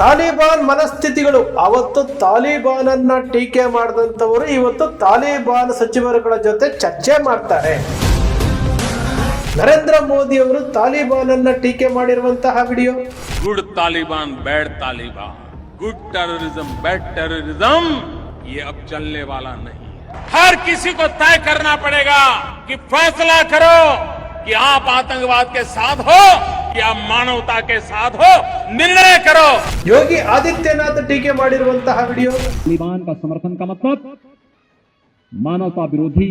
ತಾಲಿಬಾನ್ ಮನಸ್ಥಿತಿಗಳು ಅವತ್ತು ತಾಲಿಬಾನನ್ನ ಟೀಕೆ ಮಾಡಿದಂಥವರು ಇವತ್ತು ತಾಲಿಬಾನ್ ಸಚಿವರುಗಳ ಜೊತೆ ಚರ್ಚೆ ಮಾಡ್ತಾರೆ ನರೇಂದ್ರ ಮೋದಿ ಅವರು ತಾಲಿಬಾನನ್ನ ಟೀಕೆ ಮಾಡಿರುವಂತಹ video good Taliban bad Taliban good terrorism bad terrorism ये अब चलने वाला नहीं है हर किसी को तय करना पड़ेगा कि फैसला करो कि आप आतंकवाद के साथ हो या मानवता के साथ हो निर्णय करो ಯೋಗಿ ಆದಿತ್ಯನಾಥ್ ಟೀಕೆ ಮಾಡಿರುವಂತಹ ವಿಡಿಯೋ तालिबान का समर्थन का मतलब मानवता विरोधी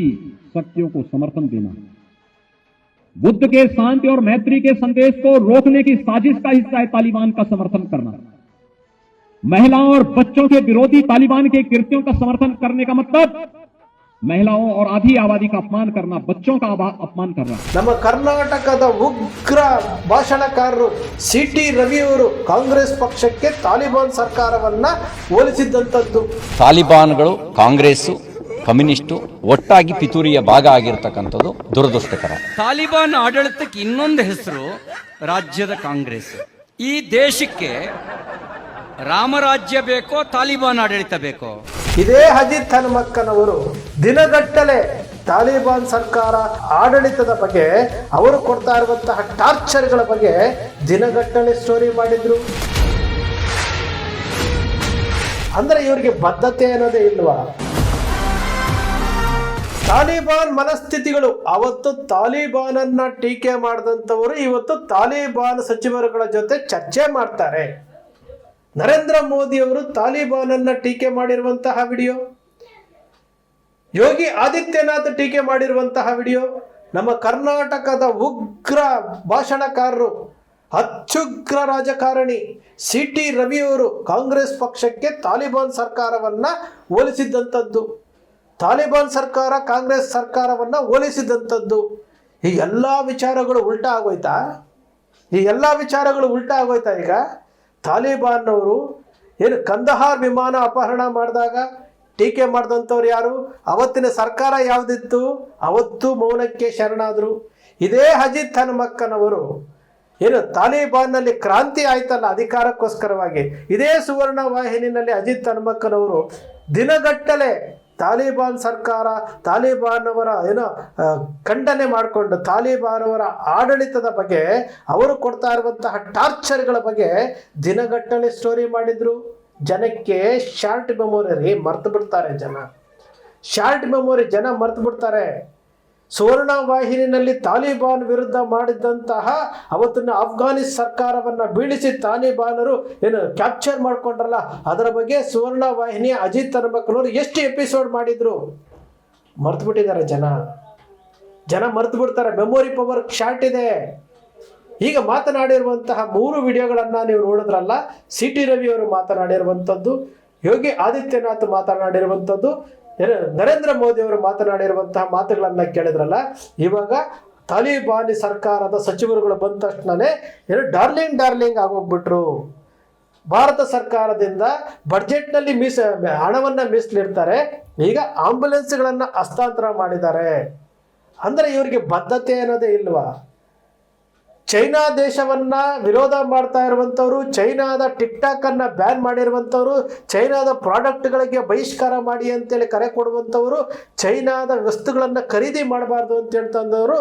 शक्तियों को समर्थन देना बुद्ध के शांति और मैत्री के संदेश को रोकने की साजिश का हिस्सा है तालिबान का समर्थन करना महिलाओं और बच्चों के विरोधी तालिबान के कृत्यों का समर्थन करने का मतलब महिलाओं और आधी आबादी का अपमान करना बच्चों का आबा- अपमान करना ನಮ್ಮ ಕರ್ನಾಟಕದ ಉಗ್ರ ಭಾಷಣಕಾರರು ಸಿ ಟಿ ರವಿ ಅವರು ಕಾಂಗ್ರೆಸ್ ಪಕ್ಷಕ್ಕೆ ತಾಲಿಬಾನ್ ಸರ್ಕಾರವನ್ನ ಹೋಲಿಸಿದ್ದಂಥದ್ದು ತಾಲಿಬಾನ್ಗಳು ಕಾಂಗ್ರೆಸ್ಸು ಕಮ್ಯುನಿಸ್ಟು ಒಟ್ಟಾಗಿ ಪಿತೂರಿಯ ಭಾಗ ಆಗಿರ್ತಕ್ಕಂಥದ್ದು ದುರದೃಷ್ಟಕರ ತಾಲಿಬಾನ್ ಆಡಳಿತಕ್ಕೆ ಇನ್ನೊಂದು ಹೆಸರು ರಾಜ್ಯದ ಕಾಂಗ್ರೆಸ್ ಈ ದೇಶಕ್ಕೆ ರಾಮರಾಜ್ಯ ಬೇಕೋ ತಾಲಿಬಾನ್ ಆಡಳಿತ ಬೇಕೋ ಇದೇ ಅಜಿತ್ ಹನುಮಕ್ಕನವರು ದಿನಗಟ್ಟಲೆ ತಾಲಿಬಾನ್ ಸರ್ಕಾರ ಆಡಳಿತದ ಬಗ್ಗೆ, ಅವರು ಕೊಡ್ತಾ ಇರುವಂತಹ ಟಾರ್ಚರ್ಗಳ ಬಗ್ಗೆ ದಿನಗಟ್ಟಲೆ ಸ್ಟೋರಿ ಮಾಡಿದ್ರು. ಅಂದ್ರೆ ಇವರಿಗೆ ಬದ್ಧತೆ ಅನ್ನೋದೇ ಇಲ್ವಾ? ತಾಲಿಬಾನ್ ಮನಸ್ಥಿತಿಗಳು, ಅವತ್ತು ತಾಲಿಬಾನನ್ನ ಟೀಕೆ ಮಾಡಿದಂಥವರು ಇವತ್ತು ತಾಲಿಬಾನ್ ಸಚಿವರುಗಳ ಜೊತೆ ಚರ್ಚೆ ಮಾಡ್ತಾರೆ. ನರೇಂದ್ರ ಮೋದಿ ಅವರು ತಾಲಿಬಾನನ್ನ ಟೀಕೆ ಮಾಡಿರುವಂತಹ ವಿಡಿಯೋ. ಯೋಗಿ ಆದಿತ್ಯನಾಥ್ ಟೀಕೆ ಮಾಡಿರುವಂತಹ ವಿಡಿಯೋ. ನಮ್ಮ ಕರ್ನಾಟಕದ ಉಗ್ರ ಭಾಷಣಕಾರರು, ಅತ್ಯುಗ್ರ ರಾಜಕಾರಣಿ ಸಿ ಟಿ ರವಿಯವರು ಕಾಂಗ್ರೆಸ್ ಪಕ್ಷಕ್ಕೆ ತಾಲಿಬಾನ್ ಸರ್ಕಾರವನ್ನ ಹೋಲಿಸಿದ್ದಂಥದ್ದು ತಾಲಿಬಾನ್ ಸರ್ಕಾರ ಕಾಂಗ್ರೆಸ್ ಸರ್ಕಾರವನ್ನ ಹೋಲಿಸಿದಂಥದ್ದು. ಈ ಎಲ್ಲ ವಿಚಾರಗಳು ಉಲ್ಟಾ ಆಗೋಯ್ತಾ? ಈ ಎಲ್ಲ ವಿಚಾರಗಳು ಉಲ್ಟಾ ಆಗೋಯ್ತಾ ಈಗ? ತಾಲಿಬಾನ್ನವರು ಏನು ಕಂದಹಾರ್ ವಿಮಾನ ಅಪಹರಣ ಮಾಡಿದಾಗ ಟೀಕೆ ಮಾಡಿದಂಥವ್ರು ಯಾರು? ಅವತ್ತಿನ ಸರ್ಕಾರ ಯಾವುದಿತ್ತು? ಅವತ್ತು ಮೌನಕ್ಕೆ ಶರಣಾದರು. ಇದೇ ಅಜಿತ್ ಹನುಮಕ್ಕನವರು ಏನು ತಾಲಿಬಾನ್ನಲ್ಲಿ ಕ್ರಾಂತಿ ಆಯ್ತಲ್ಲ ಅಧಿಕಾರಕ್ಕೋಸ್ಕರವಾಗಿ. ಇದೇ ಸುವರ್ಣ ವಾಹಿನಿನಲ್ಲಿ ಅಜಿತ್ ಹನುಮಕ್ಕನವರು ದಿನಗಟ್ಟಲೆ ತಾಲಿಬಾನ್ ಸರ್ಕಾರ ತಾಲಿಬಾನ್ ಅವರ ಏನೋ ಖಂಡನೆ ಮಾಡಿಕೊಂಡು ತಾಲಿಬಾನ್ ಅವರ ಆಡಳಿತದ ಬಗ್ಗೆ ಅವರು ಕೊಡ್ತಾ ಇರುವಂತಹ ಟಾರ್ಚರ್ಗಳ ಬಗ್ಗೆ ದಿನಗಟ್ಟಲೆ ಸ್ಟೋರಿ ಮಾಡಿದ್ರು. ಜನಕ್ಕೆ ಶಾರ್ಟ್ ಮೆಮೊರಿ ಮರ್ತು ಬಿಡ್ತಾರೆ ಜನ. ಶಾರ್ಟ್ ಮೆಮೊರಿ ಜನ ಮರ್ತು ಬಿಡ್ತಾರೆ. ಸುವರ್ಣ ವಾಹಿನಿಯಲ್ಲಿ ತಾಲಿಬಾನ್ ವಿರುದ್ಧ ಮಾಡಿದಂತಹ ಅವತ್ತಿನ ಅಫ್ಘಾನಿಸ್ ಸರ್ಕಾರವನ್ನ ಬೀಳಿಸಿ ತಾಲಿಬಾನರು ಏನು ಕ್ಯಾಪ್ಚರ್ ಮಾಡ್ಕೊಂಡ್ರಲ್ಲ, ಅದರ ಬಗ್ಗೆ ಸುವರ್ಣ ವಾಹಿನಿಯ ಅಜಿತ್ ಹನುಮಕ್ಕನವರು ಎಷ್ಟು ಎಪಿಸೋಡ್ ಮಾಡಿದ್ರು? ಮರ್ತು ಬಿಟ್ಟಿದ್ದಾರೆ ಜನ. ಜನ ಮರ್ತು ಬಿಡ್ತಾರೆ ಮೆಮೊರಿ ಪವರ್ ಶಾರ್ಟ್ ಇದೆ. ಈಗ ಮಾತನಾಡಿರುವಂತಹ ಮೂರು ವಿಡಿಯೋಗಳನ್ನು ನೀವು ನೋಡಿದ್ರಲ್ಲ ಸಿ ಟಿ ರವಿ ಅವರು ಮಾತನಾಡಿರುವಂಥದ್ದು, ಯೋಗಿ ಆದಿತ್ಯನಾಥ್ ಮಾತನಾಡಿರುವಂಥದ್ದು ನರೇಂದ್ರ ಮೋದಿ ಅವರು ಮಾತನಾಡಿರುವಂತಹ ಮಾತುಗಳನ್ನ ಕೇಳಿದ್ರಲ್ಲ, ಇವಾಗ ತಾಲಿಬಾನಿ ಸರ್ಕಾರದ ಸಚಿವರುಗಳು ಬಂದ ತಕ್ಷಣನೇ ಏನು ಡಾರ್ಲಿಂಗ್ ಡಾರ್ಲಿಂಗ್ ಆಗೋಗ್ಬಿಟ್ರು. ಭಾರತ ಸರ್ಕಾರದಿಂದ ಬಡ್ಜೆಟ್ನಲ್ಲಿ ಮೀಸ, ಹಣವನ್ನ ಮೀಸಲಿಡ್ತಾರೆ, ಈಗ ಆಂಬುಲೆನ್ಸ್ಗಳನ್ನು ಹಸ್ತಾಂತರ ಮಾಡಿದ್ದಾರೆ. ಅಂದ್ರೆ ಇವರಿಗೆ ಬದ್ಧತೆ ಅನ್ನೋದೇ ಇಲ್ವಾ? ಚೈನಾ ದೇಶವನ್ನ ವಿರೋಧ ಮಾಡ್ತಾ ಇರುವಂಥವ್ರು, ಚೈನಾದ ಟಿಕ್ ಟಾಕ್ ಅನ್ನ ಬ್ಯಾನ್ ಮಾಡಿರುವಂಥವ್ರು, ಚೈನಾದ ಪ್ರಾಡಕ್ಟ್ಗಳಿಗೆ ಬಹಿಷ್ಕಾರ ಮಾಡಿ ಅಂತೇಳಿ ಕರೆ ಕೊಡುವಂಥವ್ರು, ಚೈನಾದ ವಸ್ತುಗಳನ್ನು ಖರೀದಿ ಮಾಡಬಾರ್ದು ಅಂತ ಹೇಳ್ತಂದವರು,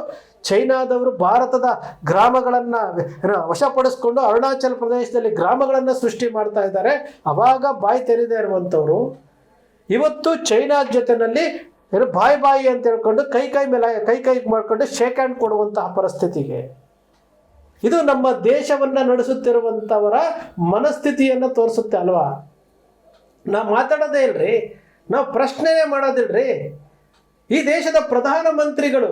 ಚೈನಾದವರು ಭಾರತದ ಗ್ರಾಮಗಳನ್ನು ವಶಪಡಿಸ್ಕೊಂಡು ಅರುಣಾಚಲ ಪ್ರದೇಶದಲ್ಲಿ ಗ್ರಾಮಗಳನ್ನು ಸೃಷ್ಟಿ ಮಾಡ್ತಾ ಇದ್ದಾರೆ. ಅವಾಗ ಬಾಯಿ ತೆರೆದೇ ಇರುವಂಥವ್ರು. ಇವತ್ತು ಚೈನಾ ಜೊತೆನಲ್ಲಿ ಬಾಯಿ ಬಾಯಿ ಅಂತ ಹೇಳ್ಕೊಂಡು ಕೈ ಕೈ ಮೇಲೆ, ಕೈ ಕೈ ಮಾಡ್ಕೊಂಡು ಶೇಕ್ ಹ್ಯಾಂಡ್ ಕೊಡುವಂತಹ ಪರಿಸ್ಥಿತಿಗೆ. ಇದು ನಮ್ಮ ದೇಶವನ್ನ ನಡೆಸುತ್ತಿರುವಂತವರ ಮನಸ್ಥಿತಿಯನ್ನ ತೋರಿಸುತ್ತೆ ಅಲ್ವಾ? ನಾವು ಮಾತಾಡೋದೇ ಇಲ್ರಿ, ನಾವು ಪ್ರಶ್ನೆನೇ ಮಾಡೋದಿಲ್ರಿ. ಈ ದೇಶದ ಪ್ರಧಾನಮಂತ್ರಿಗಳು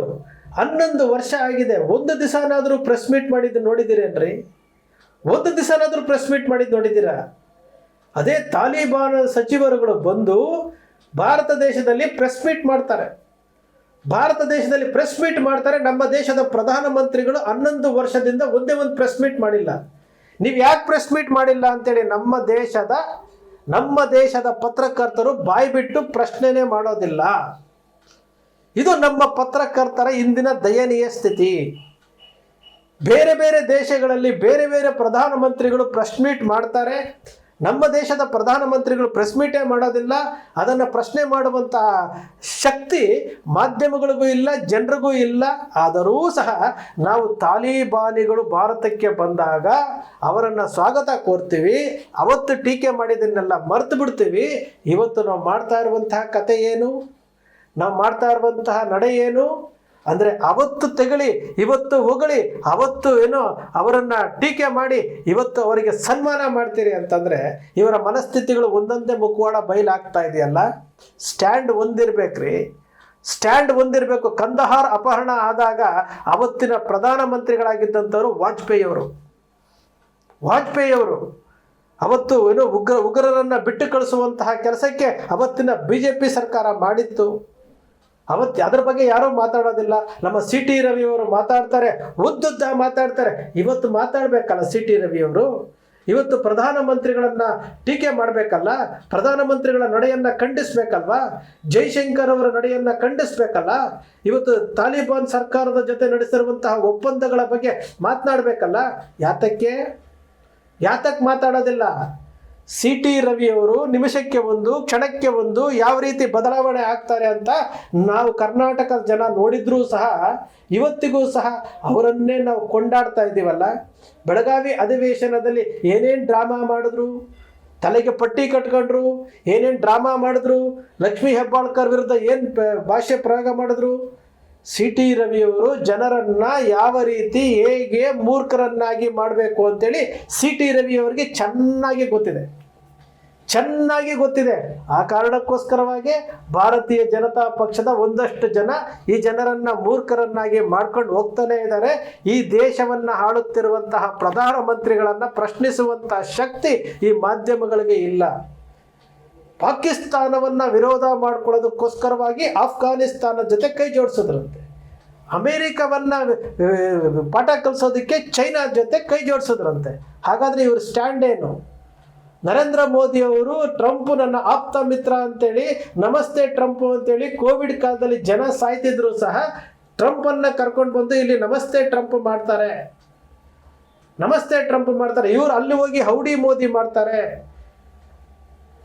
ಹನ್ನೊಂದು ವರ್ಷ ಆಗಿದೆ, ಒಂದು ದಿವಸನಾದರೂ ಪ್ರೆಸ್ ಮೀಟ್ ಮಾಡಿದ್ದು ನೋಡಿದ್ದೀರೇನ್ರಿ ಒಂದು ದಿವಸನಾದರೂ ಪ್ರೆಸ್ ಮೀಟ್ ಮಾಡಿದ್ದು ನೋಡಿದ್ದೀರಾ? ಅದೇ ತಾಲಿಬಾನ್ ಸಚಿವರುಗಳು ಬಂದು ಭಾರತ ದೇಶದಲ್ಲಿ ಪ್ರೆಸ್ ಮೀಟ್ ಮಾಡ್ತಾರೆ. ಭಾರತ ದೇಶದಲ್ಲಿ ಪ್ರೆಸ್ ಮೀಟ್ ಮಾಡ್ತಾರೆ. ನಮ್ಮ ದೇಶದ ಪ್ರಧಾನಮಂತ್ರಿಗಳು ಹನ್ನೊಂದು ವರ್ಷದಿಂದ ಒಂದೇ ಒಂದು ಪ್ರೆಸ್ ಮೀಟ್ ಮಾಡಿಲ್ಲ. ನೀವು ಯಾಕೆ ಪ್ರೆಸ್ ಮೀಟ್ ಮಾಡಿಲ್ಲ ಅಂತೇಳಿ ನಮ್ಮ ದೇಶದ ನಮ್ಮ ದೇಶದ ಪತ್ರಕರ್ತರು ಬಾಯಿ ಬಿಟ್ಟು ಪ್ರಶ್ನೆನೇ ಮಾಡೋದಿಲ್ಲ. ಇದು ನಮ್ಮ ಪತ್ರಕರ್ತರ ಇಂದಿನ ದಯನೀಯ ಸ್ಥಿತಿ. ಬೇರೆ ಬೇರೆ ದೇಶಗಳಲ್ಲಿ ಬೇರೆ ಬೇರೆ ಪ್ರಧಾನಮಂತ್ರಿಗಳು ಪ್ರೆಸ್ ಮೀಟ್ ಮಾಡ್ತಾರೆ. ನಮ್ಮ ದೇಶದ ಪ್ರಧಾನಮಂತ್ರಿಗಳು ಪ್ರೆಸ್ ಮೀಟೇ ಮಾಡೋದಿಲ್ಲ, ಅದನ್ನು ಪ್ರಶ್ನೆ ಮಾಡುವಂತಹ ಶಕ್ತಿ ಮಾಧ್ಯಮಗಳಿಗೂ ಇಲ್ಲ, ಜನರಿಗೂ ಇಲ್ಲ. ಆದರೂ ಸಹ ನಾವು ತಾಲಿಬಾನಿಗಳು ಭಾರತಕ್ಕೆ ಬಂದಾಗ ಅವರನ್ನು ಸ್ವಾಗತ ಕೋರ್ತೀವಿ. ಅವತ್ತು ಟೀಕೆ ಮಾಡಿದ್ದನ್ನೆಲ್ಲ ಮರೆತು ಬಿಡ್ತೀವಿ. ಇವತ್ತು ನಾವು ಮಾಡ್ತಾ ಇರುವಂತಹ ಕತೆ ಏನು? ನಾವು ಮಾಡ್ತಾ ಇರುವಂತಹ ನಡೆ ಏನು? ಅಂದರೆ ಅವತ್ತು ತೆಗಳಿ, ಇವತ್ತು ಹೊಗಳಿ, ಅವತ್ತು ಏನೋ ಅವರನ್ನು ಟೀಕೆ ಮಾಡಿ, ಇವತ್ತು ಅವರಿಗೆ ಸನ್ಮಾನ ಮಾಡ್ತೀರಿ ಅಂತಂದರೆ ಇವರ ಮನಸ್ಥಿತಿಗಳು ಒಂದೊಂದೇ ಮುಖವಾಡ ಬಯಲಾಗ್ತಾ ಇದೆಯಲ್ಲ? ಸ್ಟ್ಯಾಂಡ್ ಒಂದಿರ್ಬೇಕ್ರಿ. ಸ್ಟ್ಯಾಂಡ್ ಒಂದಿರಬೇಕು. ಕಂದಹಾರ್ ಅಪಹರಣ ಆದಾಗ ಅವತ್ತಿನ ಪ್ರಧಾನಮಂತ್ರಿಗಳಾಗಿದ್ದಂಥವರು ವಾಜಪೇಯಿ ಅವರು ಅವತ್ತು ಏನು ಉಗ್ರ, ಉಗ್ರರನ್ನು ಬಿಟ್ಟು ಕಳಿಸುವಂತಹ ಕೆಲಸಕ್ಕೆ ಅವತ್ತಿನ ಬಿ ಜೆ ಪಿ ಸರ್ಕಾರ ಮಾಡಿತ್ತು. ಅವತ್ತು ಅದ್ರ ಬಗ್ಗೆ ಯಾರೂ ಮಾತಾಡೋದಿಲ್ಲ. ನಮ್ಮ ಸಿ ಟಿ ರವಿಯವರು ಮಾತಾಡ್ತಾರೆ. ಉದ್ದುದ್ದ ಮಾತಾಡ್ತಾರೆ. ಇವತ್ತು ಮಾತಾಡಬೇಕಲ್ಲ ಸಿ ಟಿ ರವಿಯವರು ಇವತ್ತು ಪ್ರಧಾನಮಂತ್ರಿಗಳನ್ನ ಟೀಕೆ ಮಾಡಬೇಕಲ್ಲ? ಪ್ರಧಾನಮಂತ್ರಿಗಳ ನಡೆಯನ್ನ ಖಂಡಿಸ್ಬೇಕಲ್ವಾ? ಜೈಶಂಕರ್ ಅವರ ನಡೆಯನ್ನ ಖಂಡಿಸ್ಬೇಕಲ್ಲ? ಇವತ್ತು ತಾಲಿಬಾನ್ ಸರ್ಕಾರದ ಜೊತೆ ನಡೆಸಿರುವಂತಹ ಒಪ್ಪಂದಗಳ ಬಗ್ಗೆ ಮಾತನಾಡಬೇಕಲ್ಲ? ಯಾತಕ್ಕೆ? ಯಾತಕ್ಕೆ ಮಾತಾಡೋದಿಲ್ಲ? ಸಿ ಟಿ ರವಿಯವರು ನಿಮಿಷಕ್ಕೆ ಒಂದು, ಕ್ಷಣಕ್ಕೆ ಒಂದು ಯಾವ ರೀತಿ ಬದಲಾವಣೆ ಆಗ್ತಾರೆ ಅಂತ ನಾವು ಕರ್ನಾಟಕದ ಜನ ನೋಡಿದ್ರೂ ಸಹ ಇವತ್ತಿಗೂ ಸಹ ಅವರನ್ನೇ ನಾವು ಕೊಂಡಾಡ್ತಾ ಇದ್ದೀವಲ್ಲ. ಬೆಳಗಾವಿ ಅಧಿವೇಶನದಲ್ಲಿ ಏನೇನು ಡ್ರಾಮಾ ಮಾಡಿದ್ರು? ತಲೆಗೆ ಪಟ್ಟಿ ಕಟ್ಕೊಂಡ್ರು? ಏನೇನು ಡ್ರಾಮಾ ಮಾಡಿದ್ರು? ಲಕ್ಷ್ಮೀ ಹೆಬ್ಬಾಳ್ಕರ್ ವಿರುದ್ಧ ಏನು ಭಾಷೆ ಪ್ರಯೋಗ ಮಾಡಿದ್ರು? ಸಿ ಟಿ ರವಿಯವರು ಜನರನ್ನ ಯಾವ ರೀತಿ ಹೇಗೆ ಮೂರ್ಖರನ್ನಾಗಿ ಮಾಡಬೇಕು ಅಂತೇಳಿ ಸಿ ಟಿ ರವಿಯವರಿಗೆ ಚೆನ್ನಾಗಿ ಗೊತ್ತಿದೆ. ಚೆನ್ನಾಗಿ ಗೊತ್ತಿದೆ. ಆ ಕಾರಣಕ್ಕೋಸ್ಕರವಾಗಿ ಭಾರತೀಯ ಜನತಾ ಪಕ್ಷದ ಒಂದಷ್ಟು ಜನ ಈ ಜನರನ್ನ ಮೂರ್ಖರನ್ನಾಗಿ ಮಾಡ್ಕೊಂಡು ಹೋಗ್ತಾನೆ ಇದ್ದಾರೆ. ಈ ದೇಶವನ್ನ ಆಳುತ್ತಿರುವಂತಹ ಪ್ರಧಾನಮಂತ್ರಿಗಳನ್ನ ಪ್ರಶ್ನಿಸುವಂತಹ ಶಕ್ತಿ ಈ ಮಾಧ್ಯಮಗಳಿಗೆ ಇಲ್ಲ. ಪಾಕಿಸ್ತಾನವನ್ನ ವಿರೋಧ ಮಾಡ್ಕೊಳ್ಳೋದಕ್ಕೋಸ್ಕರವಾಗಿ ಆಫ್ಘಾನಿಸ್ತಾನ ಜೊತೆ ಕೈ ಜೋಡಿಸಿದ್ರಂತೆ. ಅಮೇರಿಕವನ್ನು ಪಾಠ ಕಲಿಸೋದಕ್ಕೆ ಚೈನಾ ಜೊತೆ ಕೈ ಜೋಡಿಸಿದ್ರಂತೆ. ಹಾಗಾದ್ರೆ ಇವ್ರ ಸ್ಟ್ಯಾಂಡ್ ಏನು? ನರೇಂದ್ರ ಮೋದಿ ಅವರು ಟ್ರಂಪ್ ನನ್ನ ಆಪ್ತ ಮಿತ್ರ ಅಂತೇಳಿ, ನಮಸ್ತೆ ಟ್ರಂಪ್ ಅಂತೇಳಿ ಕೋವಿಡ್ ಕಾಲದಲ್ಲಿ ಜನ ಸಾಯ್ತಿದ್ರು ಸಹ ಟ್ರಂಪ್ ಅನ್ನ ಕರ್ಕೊಂಡು ಬಂದು ಇಲ್ಲಿ ನಮಸ್ತೆ ಟ್ರಂಪ್ ಮಾಡ್ತಾರೆ. ನಮಸ್ತೆ ಟ್ರಂಪ್ ಮಾಡ್ತಾರೆ. ಇವ್ರು ಅಲ್ಲಿ ಹೋಗಿ ಹೌಡಿ ಮೋದಿ ಮಾಡ್ತಾರೆ.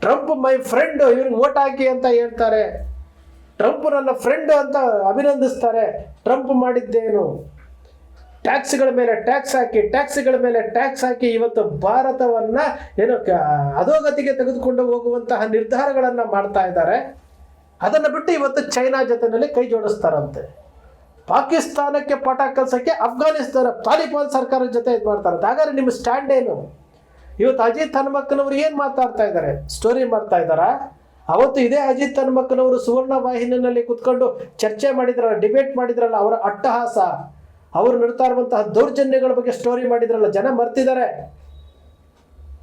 ಟ್ರಂಪ್ ಮೈ ಫ್ರೆಂಡ್ ಇವ್ರಿಗೆ ಓಟ್ ಹಾಕಿ ಅಂತ ಹೇಳ್ತಾರೆ. ಟ್ರಂಪ್ ನನ್ನ ಫ್ರೆಂಡ್ ಅಂತ ಅಭಿನಂದಿಸ್ತಾರೆ. ಟ್ರಂಪ್ ಮಾಡಿದ್ದೇನು? ಟ್ಯಾಕ್ಸ್ಗಳ ಮೇಲೆ ಟ್ಯಾಕ್ಸ್ ಹಾಕಿ ಟ್ಯಾಕ್ಸ್ಗಳ ಮೇಲೆ ಟ್ಯಾಕ್ಸ್ ಹಾಕಿ ಇವತ್ತು ಭಾರತವನ್ನ ಏನೋ ಅಧೋಗತಿಗೆ ತೆಗೆದುಕೊಂಡು ಹೋಗುವಂತಹ ನಿರ್ಧಾರಗಳನ್ನು ಮಾಡ್ತಾ ಇದ್ದಾರೆ. ಅದನ್ನು ಬಿಟ್ಟು ಇವತ್ತು ಚೈನಾ ಜೊತೆನಲ್ಲಿ ಕೈ ಜೋಡಿಸ್ತಾರಂತೆ. ಪಾಕಿಸ್ತಾನಕ್ಕೆ ಪಾಠ ಕಲ್ಸಕ್ಕೆ ಅಫ್ಘಾನಿಸ್ತಾನ ತಾಲಿಬಾನ್ ಸರ್ಕಾರದ ಜೊತೆ ಇದು ಮಾಡ್ತಾರಂತೆ. ಹಾಗಾದ್ರೆ ನಿಮ್ಮ ಸ್ಟ್ಯಾಂಡ್ ಏನು? ಇವತ್ತು ಅಜಿತ್ ಹನುಮಕ್ಕನವರು ಏನು ಮಾತಾಡ್ತಾ ಇದ್ದಾರೆ? ಸ್ಟೋರಿ ಮಾಡ್ತಾ ಇದ್ದಾರಾ? ಅವತ್ತು ಇದೇ ಅಜಿತ್ ಹನುಮಕ್ಕನವರು ಸುವರ್ಣ ವಾಹಿನಿಯಲ್ಲಿ ಕುತ್ಕೊಂಡು ಚರ್ಚೆ ಮಾಡಿದ್ರಲ್ಲ ಡಿಬೇಟ್ ಮಾಡಿದ್ರಲ್ಲ, ಅವರ ಅಟ್ಟಹಾಸ. ಅವರು ನಡ್ತಾ ಇರುವಂತಹ ದೌರ್ಜನ್ಯಗಳ ಬಗ್ಗೆ ಸ್ಟೋರಿ ಮಾಡಿದ್ರಲ್ಲ, ಜನ ಮರ್ತಿದ್ದಾರೆ.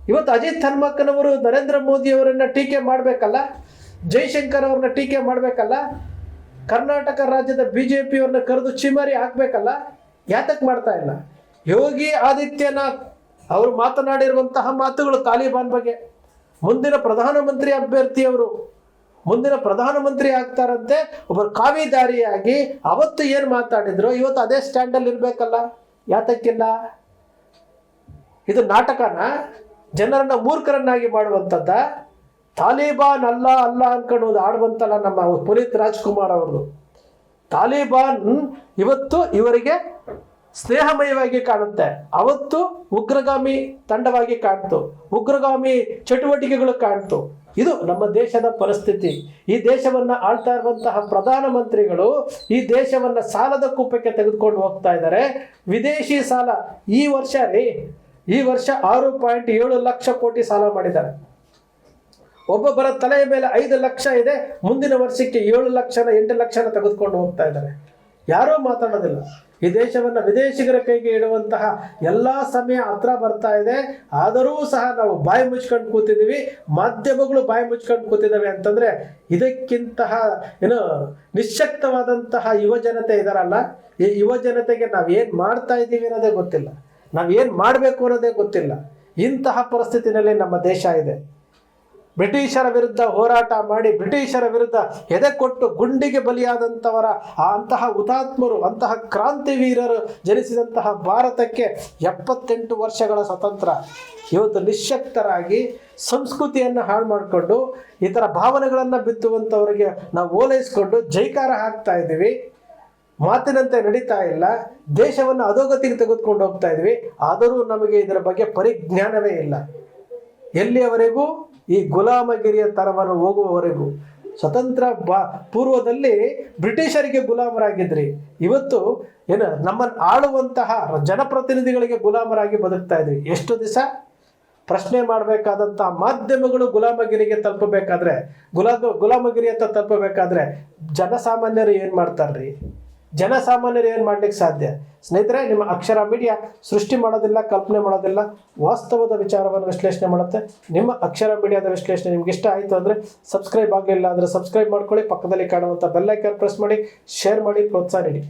ಇವತ್ತು ಅಜಿತ್ ಹನುಮಕ್ಕನವರು ನರೇಂದ್ರ ಮೋದಿ ಅವರನ್ನ ಟೀಕೆ ಮಾಡಬೇಕಲ್ಲ? ಜೈಶಂಕರ್ ಅವ್ರನ್ನ ಟೀಕೆ ಮಾಡಬೇಕಲ್ಲ? ಕರ್ನಾಟಕ ರಾಜ್ಯದ ಬಿ ಜೆ ಪಿಯವ್ರನ್ನ ಕರೆದು ಚಿಮಾರಿ ಹಾಕ್ಬೇಕಲ್ಲ? ಯಾತಕ್ಕೆ ಮಾಡ್ತಾ ಇಲ್ಲ? ಯೋಗಿ ಆದಿತ್ಯನಾಥ್ ಅವರು ಮಾತನಾಡಿರುವಂತಹ ಮಾತುಗಳು ತಾಲಿಬಾನ್ ಬಗ್ಗೆ. ಮುಂದಿನ ಪ್ರಧಾನಮಂತ್ರಿ ಅಭ್ಯರ್ಥಿಯವರು, ಮುಂದಿನ ಪ್ರಧಾನಮಂತ್ರಿ ಆಗ್ತಾರಂತೆ, ಒಬ್ಬರು ಕಾವಿದಾರಿಯಾಗಿ ಅವತ್ತು ಏನು ಮಾತಾಡಿದ್ರು, ಇವತ್ತು ಅದೇ ಸ್ಟ್ಯಾಂಡಲ್ಲಿ ಇರಬೇಕಲ್ಲ, ಯಾತಕ್ಕಿಲ್ಲ? ಇದು ನಾಟಕನ? ಜನರನ್ನ ಮೂರ್ಖರನ್ನಾಗಿ ಮಾಡುವಂಥದ್ದ? ತಾಲಿಬಾನ್ ಅಲ್ಲ ಅಲ್ಲ ಅನ್ಕೊಂಡು ಒಂದು ಆಡುವಂತಲ್ಲ ನಮ್ಮ ಪುನೀತ್ ರಾಜ್ಕುಮಾರ್ ಅವ್ರದ್ದು. ತಾಲಿಬಾನ್ ಇವತ್ತು ಇವರಿಗೆ ಸ್ನೇಹಮಯವಾಗಿ ಕಾಣುತ್ತೆ. ಅವತ್ತು ಉಗ್ರಗಾಮಿ ತಂಡವಾಗಿ ಕಾಣ್ತು. ಉಗ್ರಗಾಮಿ ಚಟುವಟಿಕೆಗಳು ಕಾಣ್ತು. ಇದು ನಮ್ಮ ದೇಶದ ಪರಿಸ್ಥಿತಿ. ಈ ದೇಶವನ್ನ ಆಳ್ತಾ ಇರುವಂತಹ ಪ್ರಧಾನಮಂತ್ರಿಗಳು ಈ ದೇಶವನ್ನ ಸಾಲದ ಕೂಪಕ್ಕೆ ತೆಗೆದುಕೊಂಡು ಹೋಗ್ತಾ ಇದ್ದಾರೆ. ವಿದೇಶಿ ಸಾಲ ಈ ವರ್ಷ ರೀ, ಈ ವರ್ಷ ಆರು ಪಾಯಿಂಟ್ ಏಳು ಲಕ್ಷ ಕೋಟಿ ಸಾಲ ಮಾಡಿದ್ದಾರೆ. ಒಬ್ಬೊಬ್ಬರ ತಲೆಯ ಮೇಲೆ ಐದು ಲಕ್ಷ ಇದೆ, ಮುಂದಿನ ವರ್ಷಕ್ಕೆ ಏಳು ಲಕ್ಷನ, ಎಂಟು ಲಕ್ಷನ ತೆಗೆದುಕೊಂಡು ಹೋಗ್ತಾ ಇದ್ದಾರೆ. ಯಾರೂ ಮಾತಾಡೋದಿಲ್ಲ. ಈ ದೇಶವನ್ನು ವಿದೇಶಿಗರ ಕೈಗೆ ಇಡುವಂತಹ ಎಲ್ಲ ಸಮಯ ಹತ್ರ ಬರ್ತಾ ಇದೆ. ಆದರೂ ಸಹ ನಾವು ಬಾಯಿ ಮುಚ್ಕೊಂಡು ಕೂತಿದ್ದೀವಿ. ಮಾಧ್ಯಮಗಳು ಬಾಯಿ ಮುಚ್ಕೊಂಡು ಕೂತಿದ್ದಾವೆ ಅಂತಂದ್ರೆ ಇದಕ್ಕಿಂತಹ ಏನು ನಿಶ್ಶಕ್ತವಾದಂತಹ ಯುವ ಜನತೆ ಇದಾರಲ್ಲ, ಈ ಯುವ ಜನತೆಗೆ ನಾವೇನು ಮಾಡ್ತಾ ಇದ್ದೀವಿ ಅನ್ನೋದೇ ಗೊತ್ತಿಲ್ಲ. ನಾವೇನು ಮಾಡಬೇಕು ಅನ್ನೋದೇ ಗೊತ್ತಿಲ್ಲ. ಇಂತಹ ಪರಿಸ್ಥಿತಿನಲ್ಲಿ ನಮ್ಮ ದೇಶ ಇದೆ. ಬ್ರಿಟಿಷರ ವಿರುದ್ಧ ಹೋರಾಟ ಮಾಡಿ ಬ್ರಿಟಿಷರ ವಿರುದ್ಧ ಎದೆ ಕೊಟ್ಟು ಗುಂಡಿಗೆ ಬಲಿಯಾದಂಥವರ ಅಂತಹ ಹುತಾತ್ಮರು, ಅಂತಹ ಕ್ರಾಂತಿವೀರರು ಜನಿಸಿದಂತಹ ಭಾರತಕ್ಕೆ ಎಪ್ಪತ್ತೆಂಟು ವರ್ಷಗಳ ಸ್ವತಂತ್ರ. ಇವತ್ತು ನಿಶಕ್ತರಾಗಿ ಸಂಸ್ಕೃತಿಯನ್ನು ಹಾಳು ಮಾಡಿಕೊಂಡು, ಈ ಥರ ಭಾವನೆಗಳನ್ನು ಬಿತ್ತುವಂಥವರಿಗೆ ನಾವು ಓಲೈಸ್ಕೊಂಡು ಜೈಕಾರ ಹಾಕ್ತಾ ಇದ್ದೀವಿ. ಮಾತಿನಂತೆ ನಡೀತಾ ಇಲ್ಲ. ದೇಶವನ್ನು ಅಧೋಗತಿಗೆ ತೆಗೆದುಕೊಂಡು ಹೋಗ್ತಾ ಇದ್ವಿ ಆದರೂ ನಮಗೆ ಇದರ ಬಗ್ಗೆ ಪರಿಜ್ಞಾನವೇ ಇಲ್ಲ. ಎಲ್ಲಿಯವರೆಗೂ? ಈ ಗುಲಾಮಗಿರಿಯ ತರವನ್ನು ಹೋಗುವವರೆಗೂ ಸ್ವತಂತ್ರ ಬಾ, ಪೂರ್ವದಲ್ಲಿ ಬ್ರಿಟಿಷರಿಗೆ ಗುಲಾಮರಾಗಿದ್ರಿ. ಇವತ್ತು ಏನು ನಮ್ಮನ್ನು ಆಳುವಂತಹ ಜನಪ್ರತಿನಿಧಿಗಳಿಗೆ ಗುಲಾಮರಾಗಿ ಬದುಕ್ತಾ ಇದ್ವಿ ಎಷ್ಟು ದಿವಸ? ಪ್ರಶ್ನೆ ಮಾಡಬೇಕಾದಂತಹ ಮಾಧ್ಯಮಗಳು ಗುಲಾಮಗಿರಿಗೆ ತಲುಪಬೇಕಾದ್ರೆ ಗುಲಾ ಗುಲಾಮಗಿರಿ ಅಂತ ತಲುಪಬೇಕಾದ್ರೆ ಜನಸಾಮಾನ್ಯರು ಏನು ಮಾಡ್ತಾರ್ರಿ? ಜನಸಾಮಾನ್ಯರು ಏನು ಮಾಡ್ಲಿಕ್ಕೆ ಸಾಧ್ಯ? ಸ್ನೇಹಿತರೆ, ನಿಮ್ಮ ಅಕ್ಷರ ಮೀಡಿಯಾ ಸೃಷ್ಟಿ ಮಾಡೋದಿಲ್ಲ, ಕಲ್ಪನೆ ಮಾಡೋದಿಲ್ಲ, ವಾಸ್ತವದ ವಿಚಾರವನ್ನು ವಿಶ್ಲೇಷಣೆ ಮಾಡುತ್ತೆ. ನಿಮ್ಮ ಅಕ್ಷರ ಮೀಡಿಯಾದ ವಿಶ್ಲೇಷಣೆ ನಿಮ್ಗೆ ಇಷ್ಟ ಆಯಿತು ಅಂದರೆ ಸಬ್ಸ್ಕ್ರೈಬ್ ಆಗಲಿಲ್ಲ ಅಂದರೆ ಸಬ್ಸ್ಕ್ರೈಬ್ ಮಾಡ್ಕೊಳ್ಳಿ, ಪಕ್ಕದಲ್ಲಿ ಕಾಣುವಂಥ ಬೆಲ್ಲೈಕನ್ ಪ್ರೆಸ್ ಮಾಡಿ ಶೇರ್ ಮಾಡಿ, ಪ್ರೋತ್ಸಾಹ ನೀಡಿ.